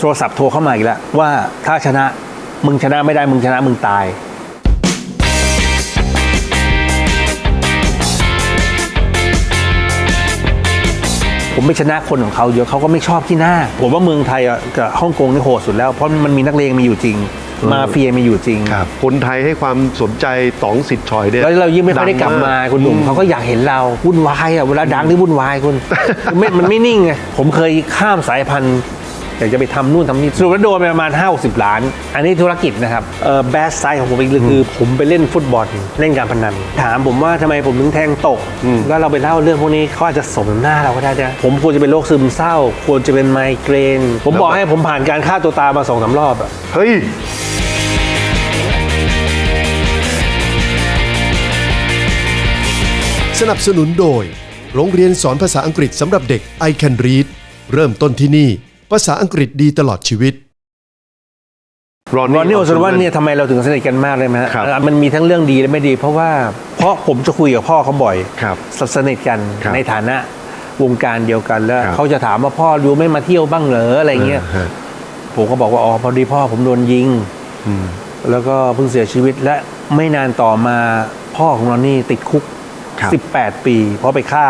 โทรศัพท์โทรเข้ามาอีกแล้วว่าถ้าชนะมึงชนะไม่ได้มึงชนะมึงตาย ผมไม่ชนะคนของเขาเยอะเขาก็ไม่ชอบที่หน้า ผมว่าเมืองไทยอะกับฮ่องกงนี่โหดสุดแล้ว เพราะมันมีนักเลงมีอยู่จริง มาเฟียมีอยู่จริง ครับคนไทยให้ความสนใจต๋องสิทธิ์ชอยเนี่ยแล้วเรายิ่งไม่ค่อยได้กลับมาคุณหนุ่มเขาก็อยากเห็นเราวุ่นวายอะเวลาดังที่วุ่นวายคุณ ไม่มันไม่นิ่งไงผมเคยข้ามสายพันธุ์ อยากจะไปทำนู่นทำนี่สรุปแล้วโดนไปประมาณ 5 60 ล้าน อันนี้ธุรกิจนะครับเออแบสไซด์ของผมอีกคือ ผมไปเล่นฟุตบอลเล่นการพนัน ถามผมว่าทำไมผมถึงแทงตก แล้วเราไปเล่าเรื่องพวกนี้เขาอาจจะสมน้ำหน้าเราก็ได้นะผมควรจะเป็นโรคซึมเศร้า ควรจะเป็นไมเกรน ผมบอกให้ผมผ่านการฆ่าตัวตายมาสองสามรอบอะเฮ้ยสนับสนุนโดย โรงเรียนสอนภาษาอังกฤษสำหรับเด็ก I Can Read เริ่มต้นที่นี่ ภาษาอังกฤษดีตลอดชีวิตรอนรอนนี่โอซนวันเนี่ยทำไมเราถึงสนิทกันมากเลยไหมฮะครับเอ่อมันมีทั้งเรื่องดีและไม่ดี เพราะว่าเพราะผมจะคุยกับพ่อเขาบ่อยครับสนิทกันครับในฐานะวงการเดียวกันแล้วครับเขาจะถามว่าพ่อรู้ไม่มาเที่ยวบ้างเหรออะไรเงี้ยฮะผมก็บอกว่าอ๋อพอดีพ่อผมโดนยิงอืมแล้วก็เพิ่งเสียชีวิตและไม่นานต่อมาพ่อของรอนนี่ติดคุกครับ18 ปี เพราะไปฆ่า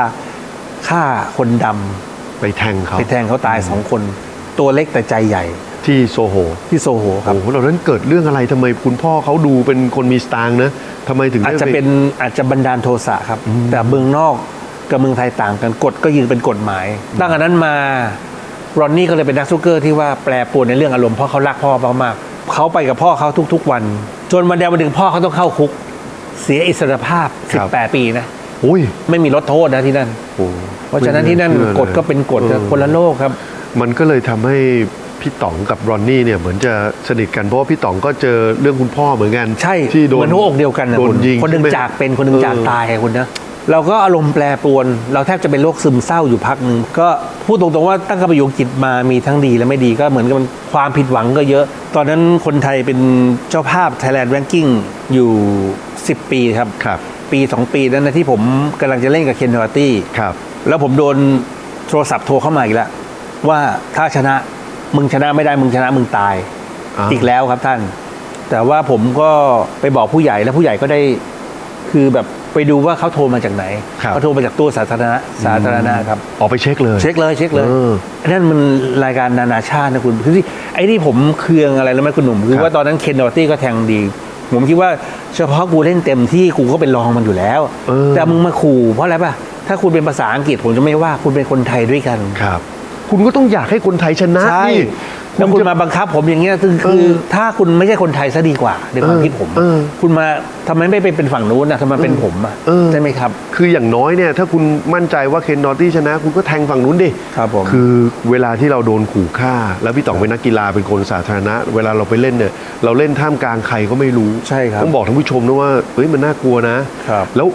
ฆ่าคนดำไปแทงเขาไปแทงเขาตายสองคน ตัวเล็กแต่ใจใหญ่ที่โซโหที่โซโหครับโอ้โหเรานั้นเกิดเรื่องอะไรทำไมคุณพ่อเขาดูเป็นคนมีสตางค์นะทำไมถึงอาจได้จะเป็นอาจจะบันดาลโทสะครับ แต่เมืองนอกกับเมืองไทยต่างกันกฎก็ยืนเป็นกฎหมายตั้งแต่นั้นมารอนนี่ก็เลยเป็นนักสนุกเกอร์ที่ว่าแปรปรวนในเรื่องอารมณ์เพราะเขารักพ่อมากๆเขาไปกับพ่อเขาทุก ๆ วัน จนวันใดวันหนึ่งพ่อเขาต้องเข้าคุก เสียอิสรภาพ 18 ปีนะอุ้ยไม่มีลดโทษนะที่นั่นโอ้เพราะฉะนั้นที่นั่นไม่ากฎก็เป็นกฎออคนละโลกครับ มันก็เลยทำให้พี่ต๋องกับรอนนี่เนี่ยเหมือนจะสนิทกันเพราะว่าพี่ต๋องก็เจอเรื่องคุณพ่อเหมือนกันใช่ที่โดเหนมือนหัวอกเดียวกันนะโดนคุณยิงคนหนึ่งใช่ไหมจากเป็นคนหนึ่งจากเออตายอะคุณนะเราก็อารมณ์แปรปรวน เราแทบจะเป็นโรคซึมเศร้าอยู่พักหนึ่งก็พูดตรงๆว่าตั้งแต่ไปอยู่อังกฤษมามีทั้งดีและไม่ดีก็เหมือนกับมันความผิดหวังก็เยอะ ตอนนั้นคนไทยเป็นเจ้าภาพ Thailand Ranking อยู่ 10 ปีครับครับ ปี 2 ปีนั้นนะที่ผมกำลังจะเล่นกับเคนเนอร์ตี้ครับแล้วผมโดนโทรศัพท์โทรเข้ามาอีกแล้ว ว่าถ้าชนะมึงชนะไม่ได้มึงชนะมึงตายอ้าวอีกแล้วครับท่าน แต่ว่าผมก็ไปบอกผู้ใหญ่แล้วผู้ใหญ่ก็ได้ คือแบบไปดูว่าเขาโทรมาจากไหนครับเขาโทรมาจากตู้สาธารณะสาธารณะครับออกไปเช็คเลย เช็คเลยเช็คเลยเออนั่นมันรายการนานาชาตินะคุณคือที่ไอ้ที่ผมเคืองอะไรแล้วไหมคุณหนุ่มคือครับว่าตอนนั้นเคนดอร์ตี้ก็แทงดี ผมคิดว่าเฉพาะกูเล่นเต็มที่กูก็เป็นรองมันอยู่แล้วเออแต่มึงมาขู่เพราะอะไรป่ะถ้าคุณเป็นภาษาอังกฤษผมจะไม่ว่าคุณเป็นคนไทยด้วยกันครับ คุณก็ต้องอยากให้คนไทยชนะใช่นี่แล้วคุณจะ มาบังคับผมอย่างเงี้ยคือคือเออถ้าคุณไม่ใช่คนไทยซะดีกว่าในความเออคิดผม เออคุณมาทำไมไม่ไปเป็นฝั่งนู้นนะทำไมเป็นผมอะเออ ใช่ไหมครับ คืออย่างน้อยเนี่ยถ้าคุณมั่นใจว่าเคนนอตตี้ชนะ คุณก็แทงฝั่งนู้นดิครับผม คือเวลาที่เราโดนขู่ฆ่า แล้วพี่ต๋องเป็นนักกีฬาเป็นคนสาธารณะ เวลาเราไปเล่นเนี่ยเราเล่นท่ามกลางใครก็ไม่รู้ใช่ครับต้องบอกท่านผู้ชมนะว่าเฮ้ยมันน่ากลัวนะครับ แล้ว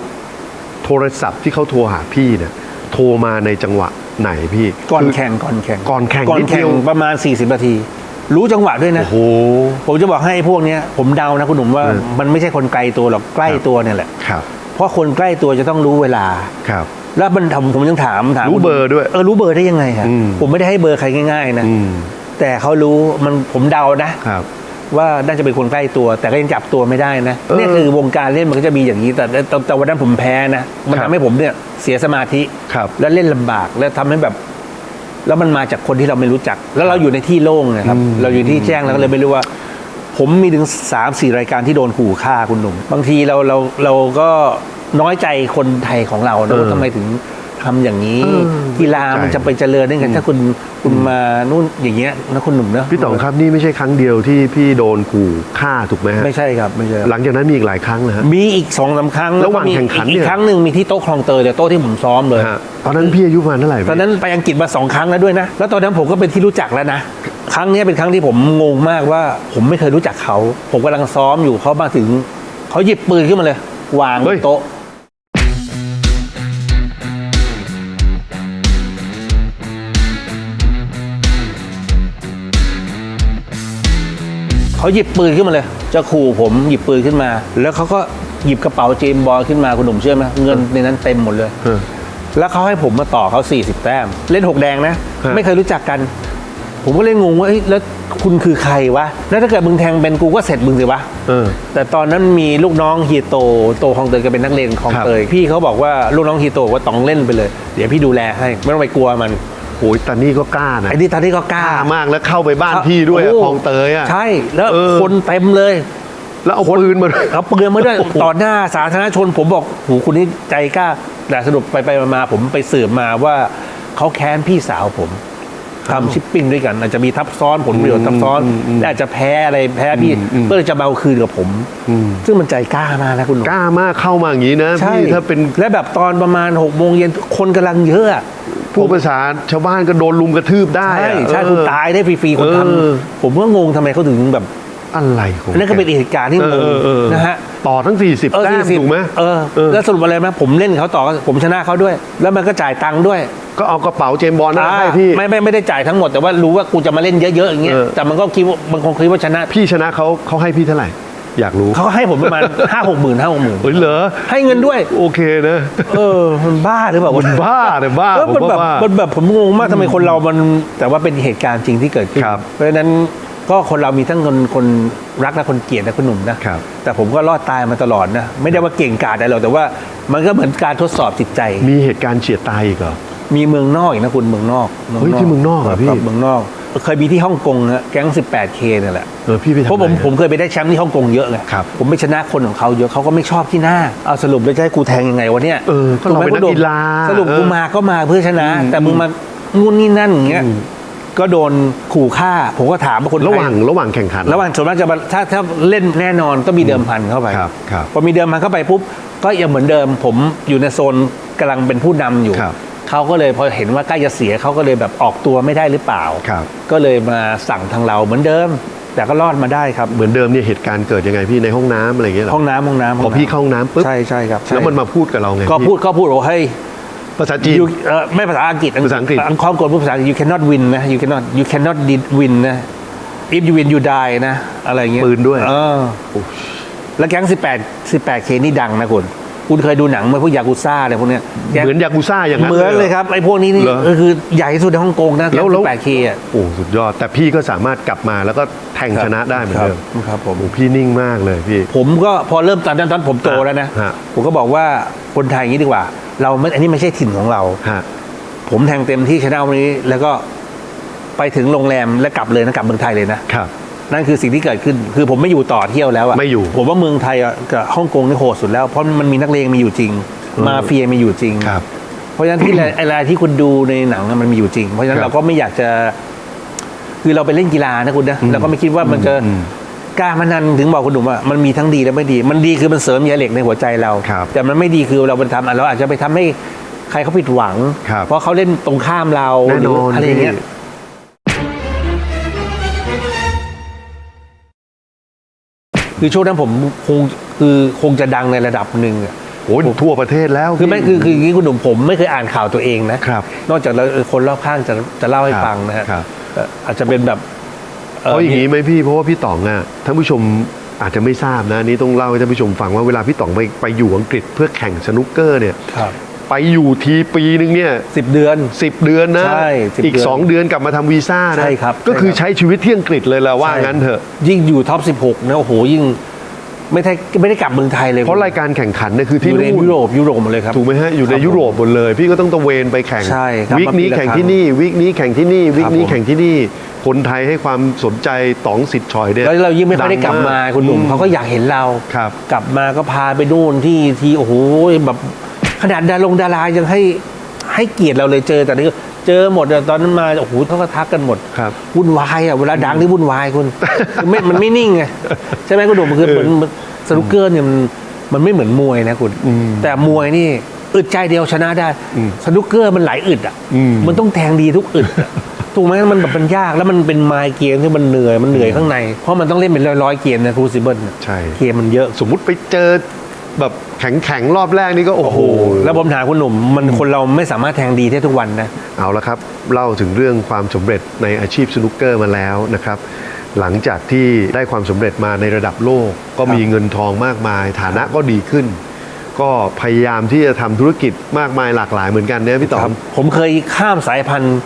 โทรศัพท์ที่เขาโทรหาพี่เนี่ย โทรมาในจังหวะไหนพี่ก่อนคืแข่งก่อนแข่งก่อนแข่งก่อนนิดเดีแข่ยวงประมาณ 40นาที รู้จังหวะด้วยนะโอ้โหผมจะบอกให้พวกเนี้ยผมเดานะคุณหนุ่มว่าเออมันไม่ใช่คนไกลตัวหรอกใกล้ครับตัวเนี่ยแหละครับเพราะคนใกล้ตัวจะต้องรู้เวลาครับแล้วมันทำผมยังถามถามรู้เบอร์ด้วยเออรู้เบอร์ได้ยังไงฮะอืมผมไม่ได้ให้เบอร์ใครง่าย ๆ นะอืมแต่เขารู้มันผมเดานะครับ ว่าน่าจะเป็นคนใกล้ตัว แต่ก็ยังจับตัวไม่ได้นะเออเนี่ยคือวงการเล่นมันก็จะมีอย่างนี้แต่แต่แต่แต่วันนั้นผมแพ้นะมันครับทำให้ผมเนี่ยเสียสมาธิครับแล้วเล่นลำบากแล้วทำให้แบบ แล้วมันมาจากคนที่เราไม่รู้จัก แล้วเราอยู่ในที่โล่งนะครับอืมเราอยู่ที่แจ้งแล้วก็เลยไม่รู้ว่า ผมมีถึงสามสี่รายการที่โดนขู่ฆ่าคุณหนุ่มบางทีเราเราเราก็น้อยใจคนไทยของเรานะว่าทำไมถึง ทำอย่างนี้เออกีฬามันจะไปเจริญได้ไงถ้าคุณคุณมานู่นอย่างเงี้ยนะคุณหนุ่มเนอะพี่ต๋องครับนี่ไม่ใช่ครั้งเดียวที่พี่โดนขู่ฆ่าถูกไหมฮะไม่ใช่ครับไม่ใช่ครับหลังจากนั้นมีอีกหลายครั้งนะฮะมีอีกสองสามครั้งระหว่างก็มีแข่งขันอีเนี่กยครั้งหนึ่งมีที่โต๊ะคลองเตยแต่โต๊ะที่ผมซ้อมเลยฮะตอนนั้นพี่อายุประมาณเท่าไหร่พี่ตอนนั้นไปอังกฤษมาสองครั้งแล้วด้วยนะแล้วตอนนั้นผมก็เป็นที่รู้จักแล้วนะครั้งนี้เป็นครั้งที่ผมงงมากว่า ผมไม่เคยรู้จักเขา ผมกำลังซ้อมอยู่เขามาถึงเขาหยิบปืนขึ้นมาเลย วางบเฮ้ยนโต๊ะ เขาหยิบปืนขึ้นมาเลย จะขู่ผมหยิบปืนขึ้นมา แล้วเขาก็หยิบกระเป๋าเจมส์บอลขึ้นมาคุณหนุ่มเชื่อไหมเงินในนั้นเต็มหมดเลย เออ แล้วเขาให้ผมมาต่อเขา40 แต้ม เล่นหกแดงนะ ฮะ ไม่เคยรู้จักกัน ผมก็เลยงงว่าเอ้ยแล้วคุณคือใครวะ แล้วถ้าเกิดมึงแทงเป็นกูก็เสร็จมึงสิวะ เออ แต่ตอนนั้นมีลูกน้องฮีโตโตคลองเตยก็เป็นนักเรียนคลองครับเตยพี่เขาบอกว่าลูกน้องฮีโตบอกว่าต้องเล่นไปเลย เดี๋ยวพี่ดูแลให้ ไม่ต้องไปกลัวมัน โอ้ยแต่นี่ก็กล้านะไอ้นี่ตอนนี้ก็กล้า กล้ามากแล้วเข้าไปบ้านพี่ด้วยอะโคลองเตยอะใช่ แล้วเออ คนเต็มเลยแล้วเอาปืนมาด้วย เอาปืนมาด้วยต่อหน้าสาธารณชน ผมบอกโหคุณนี่ใจกล้าแต่สรุปไปไปมาๆผมไปสืบมาว่าเขาแค้นพี่สาวผม ทำชิปปิ้งด้วยกัน อาจจะมีทับซ้อนผลประโยชน์ทับซ้อนและอาจจะแพ้อะไรแพ้พี่ก็เลยจะมาเอาคืนกับผม ซึ่งมันใจกล้ามากนะคุณหนุ่มกล้ามากเข้ามาอย่างนี้นะใช่พี่ถ้าเป็นและแบบตอนประมาณ6กโมงเย็นคนกำลังเยอะอะผู้ประสานชาวบ้านก็โดนลุมกระทืบได้ ใช่อะใช่เออคุณตายได้ฟรีๆคนทเออำผมก็งงทำไมเขาถึงแบบอะไรของนั่นก็เป็นเหตุการณ์ที่งเองอเออนะฮะต่อทั้ง 40เออแต้ม40ถูกไหมเออเออแล้วสรุปอะไรไหมผมเล่นเขาต่อผมชนะเขาด้วย แล้วมันก็จ่ายตังค์ด้วย ก็เอากระเป๋าเจมส์บอลนั่นอ่าให้พี่ ไม่ไม่ไม่ได้จ่ายทั้งหมดแต่ว่ารู้ว่ากูจะมาเล่นเยอะๆอย่างเงี้ยเออ แต่มันก็คิดว่ามันคงคิดว่าชนะพี่ชนะเขาเขาให้พี่เท่าไหร่ อยากรู้เขาก็ให้ผมประมาณ ห้าหกหมื่นห้าหกหมื่นเฮ้ยเหรอให้เงินด้วย โอเคนะเออมันบ้าหรือเปล่ามันบ้าเนี่ยบ้าเออผมมันแบบว่าบ้า มันแบบผมงงมากทำไมคนเรามันแต่ว่าเป็นเหตุการณ์จริงที่เกิดขึ้น ครับเพราะฉะนั้นก็คนเรามีทั้งคนคนรักและคนเกลียดนะคุณหนุ่มนะครับ แต่ผมก็รอดตายมาตลอดนะ ไม่ได้ว่าเก่งกาจอะไรหรอกแต่ว่ามันก็เหมือนการทดสอบจิตใจ มีเหตุการณ์เฉียดตายอีกเหรอ มีเมืองนอกอีกนะคุณเมืองนอกเฮ้ยที่เมืองนอกเหรอพี่คบเมืองนอก เคยมีที่ฮ่องกงฮะแก๊ง 18K นี่แหละเออพี่ไปทำเพราะผมอะไรอะผมเคยไปได้แชมป์ที่ฮ่องกงเยอะไงครับผมไม่ชนะคนของเขาเยอะเขาก็ไม่ชอบที่หน้าเอาสรุปแล้วจะให้กูแทงยังไงวะเนี่ยเออก็เราเป็นนักกีฬาสรุปกูเออมาก็มาเพื่อชนะอืมแต่มึงมางุนนี่นั่นอย่างเงี้ยก็โดนขู่ฆ่า ผมก็ถามว่าคนไทยระหว่างระหว่างแข่งขัน ระหว่างส่วนมากจะมาถ้าถ้าเล่นแน่นอนต้องมีเดิมพันเข้าไปครับครับพอมีเดิมพันเข้าไปปุ๊บก็ยังเหมือนเดิม ผมอยู่ในโซนกำลังเป็นผู้นำอยู่ครับ เขาก็เลยพอเห็นว่าใกล้จะเสียเขาก็เลยแบบออกตัวไม่ได้หรือเปล่า ครับ ก็เลยมาสั่งทางเราเหมือนเดิม แต่ก็รอดมาได้ครับ เหมือนเดิมเนี่ยเหตุการณ์เกิดยังไงพี่ในห้องน้ำอะไรอย่างเงี้ยเหรอห้องน้ำห้องน้ำพอพี่เข้าห้องน้ำปุ๊บใช่ใช่ครับใช่แล้วมันมาพูดกับเราไงก็พี่พูดก็พูดว่าเฮ้ย ภาษาจีน you เอ่อไม่ภาษาอังกฤษภาษาอังกฤษ อังความกดพูดภาษาอังกฤษ you cannot win นะ you cannot you cannot did- win นะ if you win you die นะ อะไรเงี้ยปืนด้วย เออ แล้วแก๊ง 18 18 k นี่ดังนะคุณ คุณเคยดูหนังไหมพวกยากุซ่าอะไรพวกเนี้ยแก๊งเหมือนยากุซ่าอย่างนั้นเหมือนเลยครับไอ้พวกนี้นี่เหรอก็คือใหญ่ที่สุดในฮ่องกงนะแก๊แล้งวแล้ว18 k อะโอ้สุดยอด แต่พี่ก็สามารถกลับมาแล้วก็แทงชนะได้เหมือนเดิมครับครับผมโอ้พี่นิ่งมากเลยพี่ ผมก็พอเริ่มตอนนั้นตอนผมโตแล้วนะฮะผมก็บอกว่าคนไทยอย่างนี้ดีกว่า เราไม่อันนี้ไม่ใช่ถิ่นของเราฮะผมแทงเต็มที่ชนะวันนี้แล้วก็ไปถึงโรงแรมแล้วกลับเลยนะกลับเมืองไทยเลยนะครับ นั่นคือสิ่งที่เกิดขึ้น คือผมไม่อยู่ต่อเที่ยวแล้วอะไม่อยู่ผมว่าเมืองไทยอะกับฮ่องกงนี่โหดสุดแล้ว เพราะมันมีนักเลงมีอยู่จริง มาเฟียมีอยู่จริงครับ เพราะฉะนั้นที่ อะไรที่คุณดูในหนังอะมันมีอยู่จริง เพราะฉะนั้คนรับเราก็ไม่อยากจะ คือเราไปเล่นกีฬานะคุณนะเราก็ไม่คิดว่ามันจะอืมกล้ามานันถึงบอกคุณหนุ่มว่ามันมีทั้งดีและไม่ดี มันดีคือมันเสริมแยเหล็กในหัวใจเรา ครับแต่มันไม่ดีคือเราไปทำอะเราอาจจะไปทำให้ใครเขาผิดหวัง ครับเพราะเขาเล่นตรงข้ามเราแน่หรืนอนอะไรอย่างเงี้ย พี่ คือช่วงนั้นผมคงคือคงจะดังในระดับหนึ่งอะ โอ้ยทั่วประเทศแล้วคือไม่คือคืออย่างนี้คุณหนุ่มผมไม่เคยอ่านข่าวตัวเองนะครับ นอกจากเราเออคนรอบข้างจะจะเล่าให้ครับฟังนะฮะครับ เอ่ออาจจะเป็นแบบเพราะอย่างนี้ไหมพี่เพราะว่าพี่ต๋องอะท่านผู้ชมอาจจะไม่ทราบนะอันนี้ต้องเล่าให้ท่านผู้ชมฟังว่าเวลาพี่ต๋องไปไปอยู่อังกฤษเพื่อแข่งสนุกเกอร์เนี่ย ครับ ไปอยู่ทีปีนึงเนี่ยสิบเดือนสิบเดือนนะ ใช่10อีก เดือนสองเดือนกลับมาทำวีซ่านะ ใช่ครับก็คือใช่ครับ ใช้ชีวิตที่อังกฤษเลยละว่างั้นเถอะ ยิ่งอยู่ท็อป 16 นะโอ้โหยิ่งไม่ได้ไม่ได้กลับเมืองไทยเลยเพราะรายการแข่งขันเนี่ยคืออที่ยู่ในนู่นยุโรปยุโรปหมดเลยครับถูกไหมฮะอยู่ในครับ ยุโรปหมดเลย พี่ก็ต้องตระเวนไปแข่งใช่ครับวิกนี้มาปีละแข่งครั้งที่นี่วิกนี้แข่งที่นี่วิกนี้ครับผม แข่งที่นี่คนไทยให้ความสนใจต๋องสิทธิ์ชอยเนี่ยแล้วเรายิ่งไม่ค่อยได้กลับมาดังคุณหนุ่มอืเขาก็อยากเห็นเรา ครับ กลับมาก็พาไปนู่นที่ที่โอ้โหแบบ ขนาดดารงดารายังให้ให้เกียรติเราเลยเจอแต่นี่ก็เจอหมดอะตอนนั้นมาโอ้โหเขาก็ทักกันหมดครับวุ่นวายอะเวลาดังนี่วุ่นวายคุณคือไม่มันไม่นิ่งไงใช่ไหมคุณหนุ่มคือเหมือนสนุกเกอร์เนี่ยมันมันไม่เหมือนมวยนะคุณอืมแต่มวยนี่อึดใจเดียวชนะได้อืมสนุกเกอร์มันหลายอึดอะอืมมันต้องแทงดีทุกอึดอะถูกไหมมันแบบมันยากแล้วมันเป็นไมล์เกมที่มันเหนื่อยมันเหนื่อยข้างใน เพราะมันต้องเล่นเป็นร้อยๆเกมนะครูซิเบิลใช่เกมมันเยอะ สมมุติไปเจอแบบแข็งแข็งๆรอบแรกนี่ก็โอ้โห แล้วผมถามคุณหนุ่ม มันคนเราไม่สามารถแทงดีได้ทุกวันนะ เอาละครับ เล่าถึงเรื่องความสำเร็จในอาชีพสนุกเกอร์มาแล้วนะครับ หลังจากที่ได้ความสำเร็จมาในระดับโลก ก็มีเงินทองมากมาย ฐานะก็ดีขึ้น ก็พยายามที่จะทำธุรกิจมากมายหลากหลายเหมือนกันเนี่ยพี่ต๋อครัมบผมเคยข้ามสายพันธุ์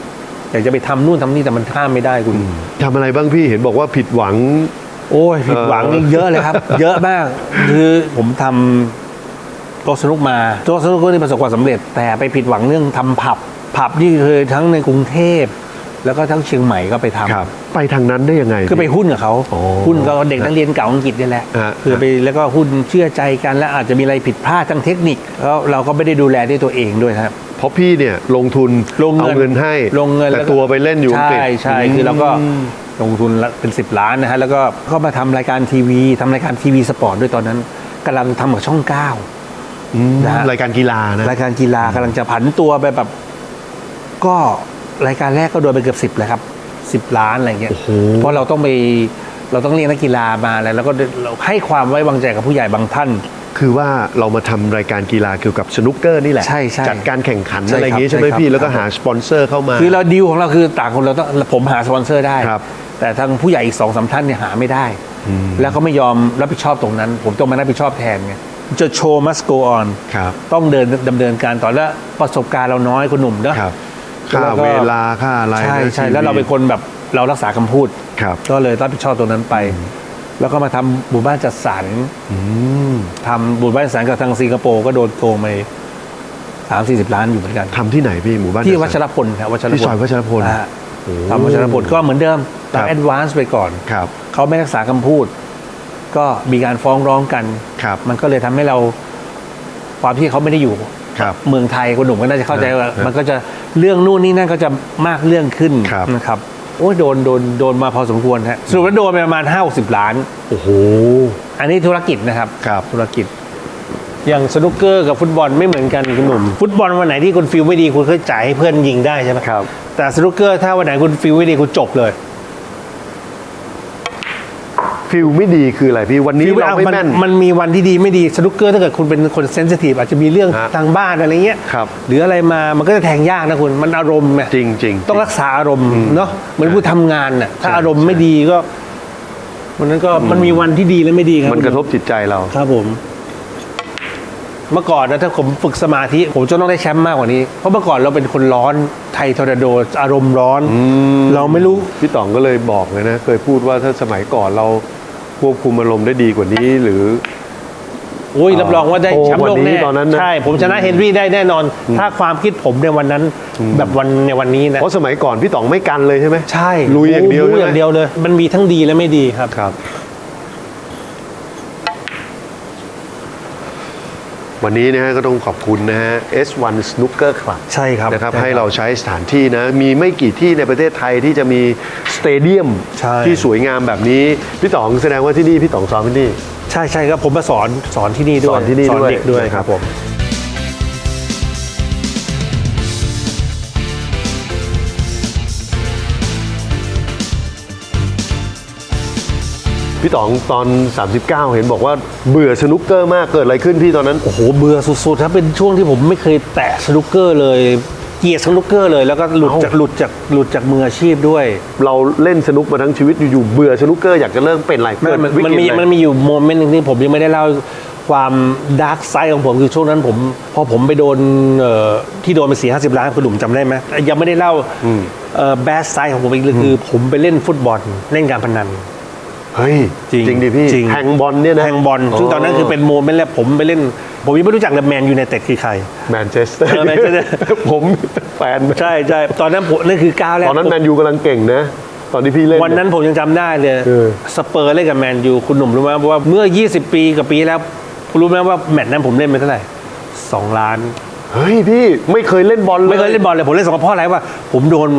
อยากจะไปทำนู่นทำนี่แต่มันข้ามไม่ได้คุณทำอะไรบ้างพี่เห็นบอกว่าผิดหวังโอ้ยผิดหวังเออเยอะเลยครับ เยอะมาก คือผมทำโต๊ะสนุกมาโต๊ะสนุกก็นี่ประสบความสำเร็จ แต่ไปผิดหวังเรื่องทำผับ ผับนี่เคยทั้งในกรุงเทพแล้วก็ทั้งเชียงใหม่ก็ไปทำครับไปทางนั้นได้ยังไง คือไปหุ้นกับเขาอ๋อหุ้นกับเด็กนักเรียนเก่าอังกฤษนี่แหละฮะคือไปแล้วก็หุ้นเชื่อใจกันแล้วอาจจะมีอะไรผิดพลาดทางเทคนิคแล้วเราก็ไม่ได้ดูแลด้วยตัวเองด้วยครับเพราะพี่เนี่ยลงทุนลงเงินเอาเงินให้ลงเงินแต่แล้วก็ตัวไปเล่นอยู่อังกฤษใช่ใช่คือเราก็ลงทุนละเป็น 10 ล้านนะฮะแล้วก็ก็มาทำรายการทีวีทำรายการทีวีสปอร์ตด้วยตอนนั้นกำลังทำกับช่องเก้า อืมนะฮะ รายการกีฬานะ รายการกีฬากำลังจะผันตัวไปแบบ ก็รายการแรกก็โดนไปเกือบสิบเลยครับสิบล้านอะไรเงี้ยโอ้โห เพราะเราต้องไปเราต้องเรียกนักกีฬามาอะไรแล้วก็เราให้ความไว้วางใจกับผู้ใหญ่บางท่าน คือว่าเรามาทำรายการกีฬาเกี่ยวกับสนุกเกอร์นี่แหละ ใช่ใช่จัดการแข่งขันใช่อะไรอย่างงี้ครับใช่ไหมใช่ครับ พี่ แล้วก็หาสปอนเซอร์เข้ามา คือเราดีลของเราคือต่างคนเราต้องผมหาสปอนเซอร์ได้ ครับ แต่ทางผู้ใหญ่อีกสองสามท่านเนี่ยหาไม่ได้ แล้วก็ไม่ยอมรับผิดชอบตรงนั้น ผมต้องมารับผิดชอบแทนไง จะโชว์ must go on ครับต้องเดินดำเนินการต่อแล้วประสบการณ์เราน้อยคุณหนุ่มเนอะครับค่าแล้วก็เวลาค่าอะไรใช่นะใช่ทีแล้วเราเป็นคนแบบเรารักษาคำพูด ครับ ก็เลยรับผิดชอบตรงนั้นไป แล้วก็มาทำหมู่บ้านจัดสรรอืมทำหมู่บ้านจัดสรรกับทางสิงคโปร์ก็โดนโกงไปสามสี่สิบล้านอยู่เหมือนกัน ทำที่ไหนพี่หมู่บ้านที่จัดสรวัชรพลครับวัชรพลที่ซอยวัชรพล อ่าโอ้ ทำวัชรพลก็เหมือนเดิมครัเราบแอดวานซ์ไปก่อน ครับ เขาไม่รักษาคำพูด ก็มีการฟ้องร้องกัน ครับ มันก็เลยทำให้เราความที่เขาไม่ได้อยู่ ครับ เมืองไทยคุณหนุ่มก็น่าจะเข้าใจว่าครับมันก็จะเรื่องนู่นนี่นั่นก็จะมากเรื่องขึ้นครับ นะครับโอ้ยโดนโดนโดนมาพอสมควรฮะสรุปแล้วโดนไปประมาณ5 60ล้าน โอ้โห อันนี้ธุรกิจนะครับ ครับ ธุรกิจ อย่างสนุกเกอร์กับฟุตบอลไม่เหมือนกันคุณหนุ่ม ฟุตบอลวันไหนที่คุณฟิลไม่ดีคุณเคยจ่ายให้เพื่อนยิงได้ใช่ไหมครับ แต่สนุกเกอร์ถ้าวันไหนคุณฟิลไม่ดีคุณจบเลย ฟิลไม่ดีคืออะไรพี่วันนี้ฟิลเราไม่มันแม่น มันมีวันที่ดีไม่ดีสนุกเกอร์ถ้าเกิดคุณเป็นคนเซนซิทีฟอาจจะมีเรื่องฮะทางบ้านอะไรเงี้ยครับหรืออะไรมามันก็จะแทงยากนะคุณมันอารมณ์ไงจริงจริงต้องรักษาอารมณ์เนาะเหมือนคุณทำงานน่ะถ้าใช่อารมณ์ไม่ดีก็วันนั้นก็มันมีวันที่ดีและไม่ดีครับมันกระทบจิตใจเรา ครับผม เมื่อก่อนนะถ้าผมฝึกสมาธิผมจะต้องได้แชมป์มากกว่านี้ เพราะเมื่อก่อนเราเป็นคนร้อนไทยทอร์นาโดอารมณ์ร้อนเราไม่รู้ พี่ต๋องก็เลยบอกเลยนะ เคยพูดว่าถ้าสมัยก่อนเรา ควบคุมอารมณ์ได้ดีกว่านี้หรือโอ้ยรับรองว่าได้โอ้แชมป์โลกวันนี้แน่ตอนนั้นนะใช่ ผมชนะเฮนรี่ได้แน่นอน ถ้าความคิดผมในวันนั้น แบบวันในวันนี้นะเพราะสมัยก่อนพี่ต๋องไม่กันเลยใช่ไหมใช่ลุยอย่างเดียวลุยใช่ไหมอย่างเดียวเลย มันมีทั้งดีและไม่ดีครับครับ วันนี้นะฮะก็ต้องขอบคุณนะฮะ S1 Snooker Club ใช่ครับนะครับ ใช่ครับให้เราใช้สถานที่นะ มีไม่กี่ที่ในประเทศไทยที่จะมีสเตเดียมใช่ ที่สวยงามแบบนี้ พี่ต๋องแสดงว่าที่นี่พี่ต๋องซ้อมที่นี่ ใช่ใช่ครับผมมาสอนสอนที่นี่ด้วยสอนที่นี่สอนด้วยเด็กด้วยใช่คครัรับบผม พี่ต๋องตอน 39 เห็นบอกว่าเบื่อสนุกเกอร์มากเกิดอะไรขึ้นพี่ตอนนั้น โอ้โหเบื่อสุดๆครับเป็นช่วงที่ผมไม่เคยแตะสนุกเกอร์เลยเกลียดสนุกเกอร์เลยแล้วก็หลุดเอ้าจากหลุดจากหลุดจากมืออาชีพด้วย เราเล่นสนุกมาทั้งชีวิตอยู่ๆเบื่อสนุกเกอร์อยากจะเลิกเป็นอะไรเกิดมันวิมันกฤตมีอะไรมันมีอยู่โมเมนต์หนึงที่ผมยังไม่ได้เล่าความดาร์กไซด์ของผมคือช่วงนั้นผม พอผมไปโดนเอ่อที่โดนไปสี่ห้าสิบล้านคุณหนุ่มจำได้ไหมยังไม่ได้เล่าแบดไซด์ของผมอีกเลยคือ ผมไปเล่นฟุตบอลเล่นการพนัน เฮ้ยจริงดิพี่จริงแทงบอลเนี่ยนะแทงบอลซึ่งตอนนั้นคือเป็นโมเมนต์แรกผมไปเล่น ผมยังไม่รู้จักเลยแมนยูไนเต็ดคือใครแมนเชสเตอร์เออ Manchester ผมแฟนใช่ใช่ตอนนั้นผมนั่นคือก้าวแรกตอนนั้นแมนยูกำลังเก่งนะตอนที่พี่เล่นวันนั้นผมยังจำได้เลยเออสเปอร์เล่นกับแมนยูคุณหนุ่มรู้ไหมว่าเมื่อ 20 ปีกับปีแล้วคุณรู้ไหมว่าแมตช์นั้นผมเล่นไปเท่าไหร่สองล้านเฮ้ยพี่ไม่เคยเล่นบอลเลยไม่เคยเล่นบอลเลยผมเล่นสองเพราะอะไรว่าผมโดน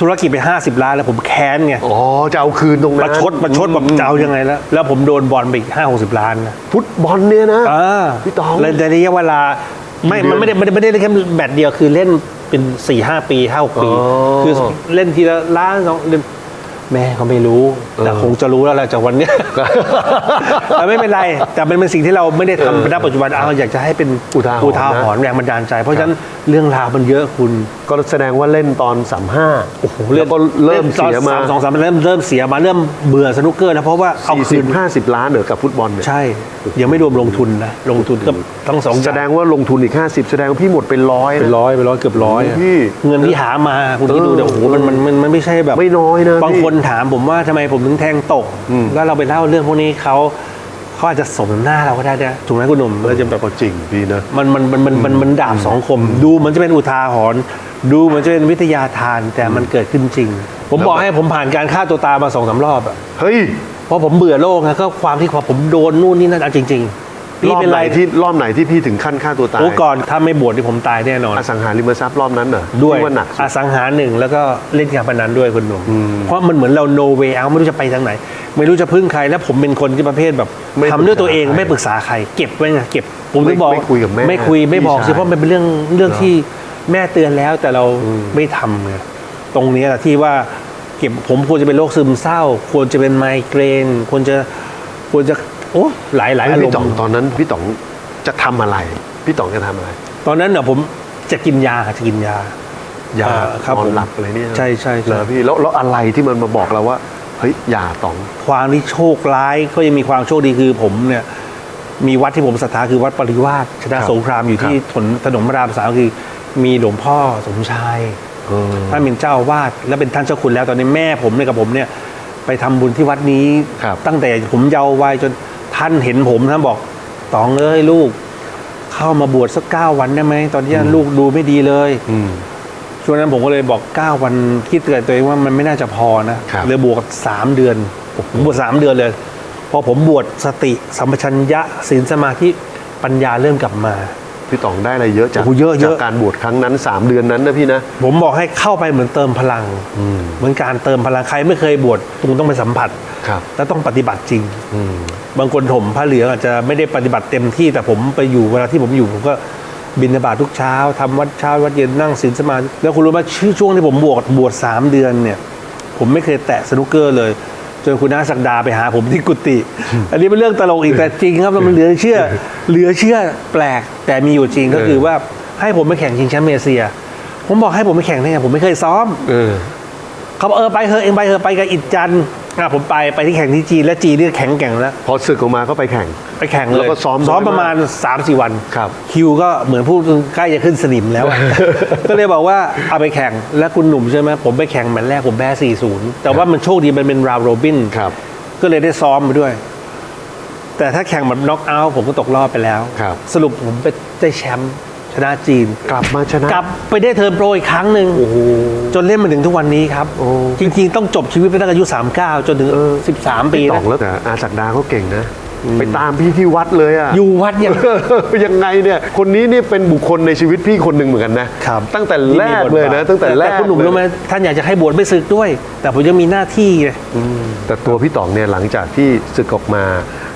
ธุรกิจไป 50 ล้านแล้วผมแค้นไงอ๋อจะเอาคืนตรงปนั้นระชดประชดแบบจะเอายังไงแล้ว แล้วผมโดนบอลไปอีกห้าหกสิบล้านนะ ฟุตบอลเนี่ยนะอ่าพี่ต๋องในในระยะเวลาไม่กี่เดือนมันไม่ได้ไม่ได้ไม่ได้เล่นแค่แบตเดียวคือเล่นเป็น4ี่ห้าปีห้าปีอ๋อคือเล่นทีละล้านสองเล่นแม่เขาไม่รู้ แต่คงจะรู้แล้วแหละจากวันเนี้ยแต่ไม่เป็นไร แต่มันเป็นสิ่งที่เราไม่ได้ทำณปัจจุบันเอาอยากจะให้เป็นอุทาหรณ์นะหรณ์แรงบันดาลใจ เพราะฉะนั้นเรื่องราวมันเยอะคุณ ก็แสดงว่าเล่นตอนสามห้าโอ้โหแล้วก็เริ่มเสียมาสองสามเริ่มเริ่มเสียมาเริ่มเบื่อสนุกเกอร์แล้วเพราะว่าเอาสี่คืสินบห้าสิบล้านเหรอกับฟุตบอลเนี่ยใช่ ยังไม่รวมลงทุนนะลงทุนก็ทั้งสองอย่แสดงว่าลงทุนอีก50แสดงว่าพี่หมดเป็นร้อยเป็นนะร้อยเป็นร้อยเกือบร้อยอะพี่เงินที่หามาคุณคิดดูเออเดี๋ยวโอ้โหมันมันมันมันไม่ใช่แบบไม่น้อยนะบางพี่คนถามผมว่าทำไมผมถึงแทงตกอืมแล้วเราไปเล่าเรื่องพวกนี้เขา เขาอาจจะสมน้ำหน้าเราก็ได้นะถูกไหมคุณหนุ่มเราจะแบบก็จริงพี่นะมันมันมันมันมันมันดาบสองคม ดูเหมันจะเป็นอุทาหรณ์ดูเหมันจะเป็นวิทยาทานแต่มันเกิดขึ้นจริง ผมแล้วบอกให้ผมผ่านการฆ่าตัวตายมาสองสามรอบอะ เฮ้ย เพราะผมเบื่อโลกนะก็ความที่ผมโดนนู่นนี่นั่นเอาจริง ๆ รพี่อบเป็นไหนไรที่รอบไหนที่พี่ถึงขั้นฆ่าตัวตายโอ้ก่อนถ้าไม่บวชที่ผมตายแน่นอน อสังหาริมทรัพย์รอบนั้นเหรอด้วยที่ว่าหนักสุอด สังหาหนึ่งแล้วก็เล่นการพนันด้วยคุณหนุ่มอืมเพราะมันเหมือนเราโนเวเอาไม่รู้จะไปทางไหน ไม่รู้จะพึ่งใครแล้วผมเป็นคนที่ประเภทแบบไม่ทำด้วยตัวเองปรึกษาใครไม่ปรึกษาใคร เก็บไว้ไงเก็บผมไม่ถึงบอกไม่คุยกับแม่ไม่คุยไม่บอกพี่สิชาย เพราะมันเป็นเรื่องเรื่องที่แม่เตือนแล้วแต่เราไม่ทำไงตรงนี้แหละที่ว่าเก็บผมควรจะเป็นโรคซึมเศร้า ควรจะเป็นไมเกรนควรจะควรจะ โอ้หลายหลายแล้อาวรพี่มต๋องณ์ตอนนั้นพี่ต๋องจะทำอะไร พี่ต๋องจะทำอะไรตอนนั้นเนี่ยผมจะกินยาจะกินยายาอ่าครับนอนผมหลับอะไรเนี่ยใช่ใช่ใช่ เหรอพี่แล้วแล้วอะไรที่มันมาบอกเราว่าเฮ้ยอย่าต๋อง ความที่โชคร้ายก็ยังมีความโชคดีคือผมเนี่ย มีวัดที่ผมศรัทธาคือวัดปริวาสชนะครับสงครามอยู่ที่ครับถนนถนนพระรามสามคือ มีหลวงพ่อสมชายเออ ท่านเป็นเจ้าอาวาสและเป็นท่านเจ้าคุณแล้วตอนนี้แม่ผมเนี่ยกับผมเนี่ย ไปทำบุญที่วัดนี้ ครับตั้งแต่ผมเยาว์วัยจน ท่านเห็นผมท่านบอกตองเอ้ยลูก เข้ามาบวชสักเก้าวันได้ไหมตอนที่ลูกดูไม่ดีเลยอืมช่วงนั้นผมก็เลยบอก9วันคิดกับตัวเองว่ามันไม่น่าจะพอนะครับเลยบวกสามเดือนผมบวชสามเดือนเลยพอผมบวชสติสัมปชัญญะศีลสมาธิปัญญาเริ่มกลับมา พี่ต๋องได้อะไรเยอะจากโอ้โหเยอะเยจาอะกการบวชครั้งนั้น 3 เดือนนั้นนะพี่นะ ผมบอกให้เข้าไปเหมือนเติมพลังเหมือนการเติมพลังใครไม่เคยบวชตุงต้องไปสัมผัส ครับแล้วต้องปฏิบัติจริง อืม บางคนถมผ้าเหลืองอาจจะไม่ได้ปฏิบัติเต็มที่แต่ผมไปอยู่เวลาที่ผมอยู่ผมก็บินบาตทุกเช้าทำวัดเช้าวัดเย็นนั่งศีลสมาธิแล้วคุณรู้ไหมชื่อช่วงที่ผมบวชบวชสามเดือนเนี่ย ผมไม่เคยแตะสนุกเกอร์เลยจนคุณน้าสักดาไปหาผมที่กุฏิอันนี้เป็นเรื่องตลกอีกแต่จริงครับแล้วมันเหลือเชื่อ เหลือเชื่อแปลกแต่มีอยู่จริงก็คือว่าให้ผมไปแข่งชิงแชมป์เอเชีย ผมบอกให้ผมไปแข่งได้ไงผมไม่เคยซ้อมเออเขาบอกเออไปเถอะเองไปเถอะไปกับอิดจันทร์อะผมไปไปที่แข่งที่จีนและจีนนี่แข็งแกร่งแล้วพอศึกออกมาก็ไปแข่ง ไปแข่งเลยแล้วก็ซ้อมซ้อมน้อยมากประมาณ3 4วันครับคิวก็เหมือนพูดใกล้จะขึ้นสนิมแล้วอะก็เลยบอกว่าเอาไปแข่งแล้วคุณหนุ่มใช่ไหมผมไปแข่งแมตช์แรกผมแพ้4-0แต่ว่ามันโชคดีมันเป็นราวโรบินครับก็เลยได้ซ้อมไปด้วย แต่ถ้าแข่งแบบน็อกเอาท์ผมก็ตกรอบไปแล้ว ครับ สรุปผมไปได้แชมป์ชนะจีน กลับมาชนะ กลับไปได้เทิร์นโปรอีกครั้งหนึ่งโอ้โหจนเล่นมาถึงทุกวันนี้ครับ โอ้ จริงๆ ต้องจบชีวิตไปตั้งแต่อายุ 39 จนถึงเออ13 ปีพี่ต๋นะองแล้วแต่อาศักดาเขาเก่งนะ ไปตามพี่ที่วัดเลยอะอยู่วัดอย่างยังไงเนี่ย คนนี้นี่เป็นบุคคลในชีวิตพี่คนหนึ่งเหมือนกันนะครับ ตั้งแต่แรกเลยนะ ตั้งแต่แรกคุณหนุ่มเลยรู้ไหมท่านอยากจะให้บวชไม่ศึกด้วย แต่ผมยังมีหน้าที่ไงแต่ตัวพี่ต๋องเนี่ยหลังจากที่ศึกออกมา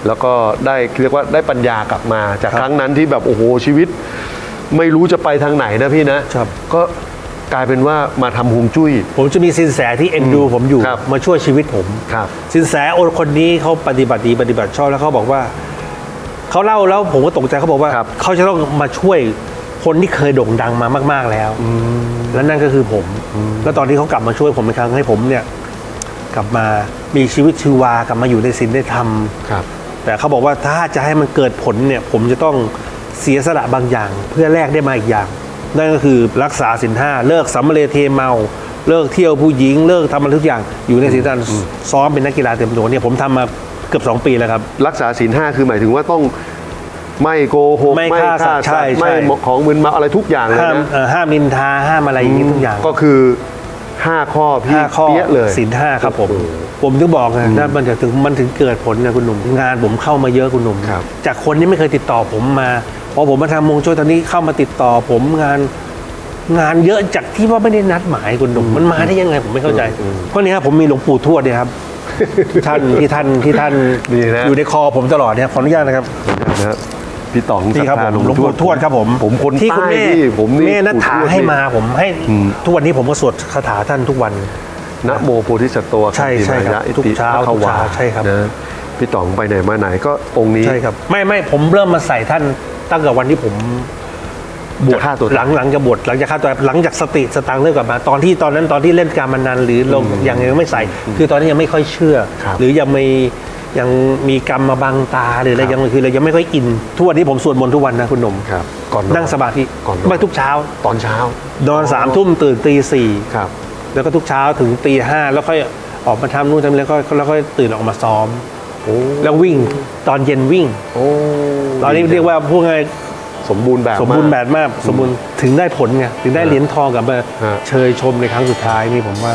แล้วก็ได้เรียกว่าได้ปัญญากลับมา จากครับครั้งนั้นที่แบบโอ้โหชีวิต ไม่รู้จะไปทางไหนนะพี่นะครับ ก็กลายเป็นว่ามาทำฮวงจุ้ย ผมจะมีสินแสที่เอ็นดูผมอยู่ครับมาช่วยชีวิตผมครับ สินแสโอนคนนี้เขาปฏิบัติดีปฏิบัติชอบแล้วเขาบอกว่าเขาเล่าแล้วผมก็ตกใจเขาบอกว่าครับเขาจะต้องมาช่วยคนที่เคยโด่งดังมามาก ๆแล้วและนั่นก็คือผมแล้วตอนที่เขากลับมาช่วยผมอีกครั้งให้ผมเนี่ย กลับมามีชีวิตชีวากลับมาอยู่ในศีลได้ธรรม ครับ แต่เขาบอกว่าถ้าจะให้มันเกิดผลเนี่ยผมจะต้องเสียสละบางอย่าง เพื่อแลกได้มาอีกอย่าง นั่นก็คือรักษาศีลห้าเลิกสัมมาเลเทเมา เลิกเที่ยวผู้หญิง เลิกทำอะไรทุกอย่างอยู่ในศีลห้าซ้อมเป็นนักกีฬาเต็มตัวเนี่ยผมทำมาเกือบ 2 ปีแล้วครับ รักษาศีลห้าคือหมายถึงว่าต้องไม่โกหกไม่ฆ่าสัตว์ใช่ไม่ใช่ของมึนเมาอะไรทุกอย่างเลยห้ามนะเอ่อห้ามนินทาห้ามอะไรอย่างนี้ทุกอย่าง ก็คือ ห้าข้อพี่ห้าข้อเปี้ยเลยศีลห้าครับผม ผมถึงบอกไงนะมันจะถึงมันถึงเกิดผลนะคุณหนุ่มงานผมเข้ามาเยอะคุณหนุ่มครับจากคนที่ไม่เคยติดต่อผมมาพอผมมาทำมงช่วยตอนนี้เข้ามาติดต่อผมงานงานเยอะจากที่ว่าไม่ได้นัดหมายคุณหนุ่มมันมาได้ยังไงผมไม่เข้าใจ เพราะนี่ครับผมมีหลวงปู่ทวดเนี่ยครับท่านที่ท่านที่ท่านนี่นะอยู่ในคอผมตลอดเนี่ยขออนุญาตนะครับนะครับ พี่ต๋องนี่ครับศผรัทมธาหลวงปู่ทวดครับผมผมคนที่คุณใต้แม่พี่ผมนี่แม่นัทธาปู่ทวดให้มาผมให้อืมทุกวันนี้ผมก็สวดคาถาท่านทุกวันนะโมโพธิสัตว์โตใช่ใช่ครับอิทุกติเช้าภทุกวาเช้าใช่ครับนะพี่ต๋องไปไหนมาไหนก็องค์นี้ใช่ครับไม่ไม่ผมเริ่มมาใส่ท่านตั้งแต่วันที่ผมบวจะชฆ่าตัวหตาลัยงหลังจะบวชหลังจากฆ่าตัวตายหลังจากสติสตังค์เริ่มกลับมาตอนที่ตอนนั้นตอนที่เล่นการมันนันหรือลงยังยังไม่ใส่ คือตอนนี้ยังไม่ค่อยเชื่อครับหรือยังไม่ ยังมีกรรมมาบังตาหรืออะไรครับยังคือเรายังไม่ค่อยอินทุกวันนี้ผมสวดมนต์ทุกวันนะคุณหนุ่มครับก่อนนอนนั่งสมาธิก่อนนอนไม่ทุกเช้า ตอนเช้า นอนสามทุ่มตื่นตีสี่ครับ แล้วก็ทุกเช้าถึงตีห้าแล้วค่อยออกมาทำนู่นทำนี่แล้วก็แล้วก็ตื่นออกมาซ้อมโอ้แล้ววิ่งตอนเย็นวิ่งโอ้ตอนนี้เรียกว่าพูดง่ายสมบูรณ์แบบสมบูรณ์แบบากมากสมบูรณ์ถึงได้ผลไงถึงได้เหรียญทองกลับมาฮะเชยชมในครั้งสุดท้ายนี่ผมว่า